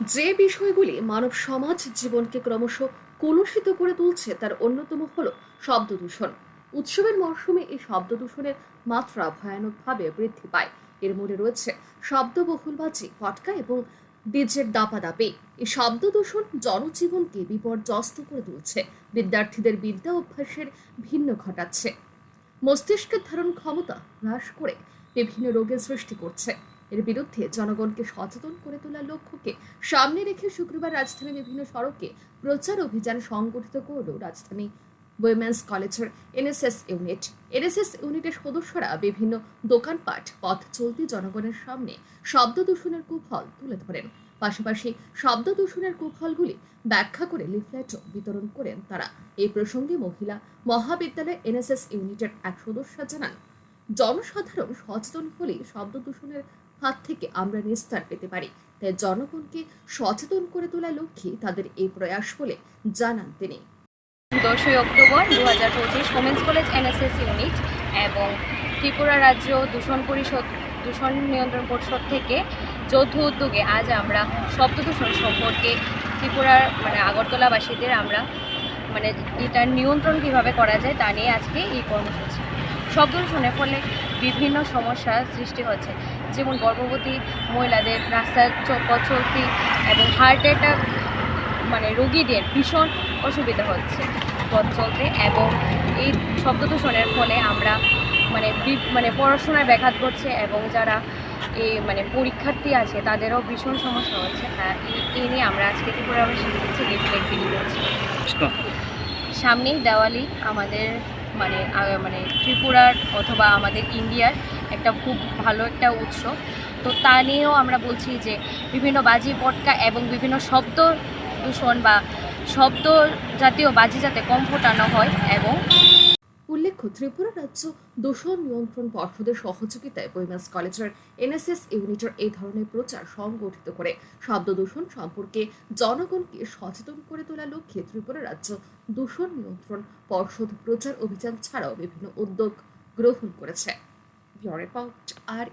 যে বিষয়গুলি মানব সমাজ জীবনকে ক্রমশ কলুষিত করে তুলছে, তার অন্যতম হল শব্দ দূষণ উৎসবের মরশুমে এই শব্দ দূষণের মাত্রা ভয়ানকভাবে বৃদ্ধি পায়। এর মূলে রয়েছে শব্দবহুলবাজি ফটকা এবং ডিজের দাপাদাপি। এই শব্দ দূষণ জনজীবনকে বিপর্যস্ত করে তুলছে। বিদ্যার্থীদের বিদ্যা অভ্যাসের ভিন্ন ঘটাচ্ছে। মস্তিষ্কের ধারণ ক্ষমতা হ্রাস করে বিভিন্ন রোগের সৃষ্টি করছে। এর বিরুদ্ধে জনগণকে সচেতন করে তোলার লক্ষ্যকে সামনে রেখে শুক্রবার রাজধানীর বিভিন্ন সড়কে প্রচার অভিযান সংগঠিত করল রাজধানী উইমেন্স কলেজের এনএসএস ইউনিট এনএসএস ইউনিটের সদস্যরা বিভিন্ন দোকানপাট, পথ চলতি জনগণের সামনে শব্দ দূষণের কুফল তুলে ধরেন। পাশাপাশি শব্দ দূষণের কুফলগুলি ব্যাখ্যা করে লিফলেটও বিতরণ করেন তারা। এই প্রসঙ্গে মহিলা মহাবিদ্যালয় এনএসএস ইউনিটের এক সদস্য জানান, জনসাধারণ সচেতন হলেই শব্দ দূষণের হাত থেকে আমরা নিস্তার পেতে পারি। তাই জনগণকে সচেতন করে তোলা লক্ষ্যে তাদের এই প্রয়াস বলে জানান তিনি। দশই অক্টোবর দু হাজার পঁচিশ ওমেন্স কলেজ এনএসএস ইউনিট এবং ত্রিপুরা রাজ্য দূষণ পরিষদ, দূষণ নিয়ন্ত্রণ পরিষদ থেকে যৌথ উদ্যোগে আজ আমরা শব্দ দূষণ সম্পর্কে ত্রিপুরার মানে আগরতলাবাসীদের আমরা মানে এটার নিয়ন্ত্রণ কীভাবে করা যায় তা নিয়ে আজকে এই কর্মসূচি। শব্দ দূষণের ফলে বিভিন্ন সমস্যার সৃষ্টি হচ্ছে। যেমন গর্ভবতী মহিলাদের রাস্তার পথ চলতি এবং হার্ট অ্যাটাক মানে রোগীদের ভীষণ অসুবিধা হচ্ছে পথ চলতে এবং এই শব্দ দূষণের ফলে আমরা মানে মানে পড়াশোনায় ব্যাঘাত ঘটছে এবং যারা এই মানে পরীক্ষার্থী আছে তাদেরও ভীষণ সমস্যা হচ্ছে। হ্যাঁ এই- নিয়ে আমরা আজকে ত্রিপুরাবাসী হচ্ছে লিফলেট বিলি করছি সামনেই দেওয়ালি আমাদের মানে মানে ত্রিপুরার অথবা আমাদের ইন্ডিয়ার একটা খুব ভালো একটা উৎসব তো তা নিয়েও আমরা বলছি যে, বিভিন্ন বাজি পটকা এবং বিভিন্ন শব্দ দূষণ বা শব্দ জাতীয় বাজি যাতে কম ফোটানো হয় ত্রিপুরা রাজ্য দূষণ নিয়ন্ত্রণ পর্ষদের সহযোগিতায় বৈমাস কলেজের এনএসএস ইউনিটের এই ধরনের প্রচার সংগঠিত করে শব্দ দূষণ সম্পর্কে জনগণকে সচেতন করে তোলা লক্ষ্যে ত্রিপুরা রাজ্য দূষণ নিয়ন্ত্রণ পর্ষদ প্রচার অভিযান ছাড়াও বিভিন্ন উদ্যোগ গ্রহণ করেছে। আর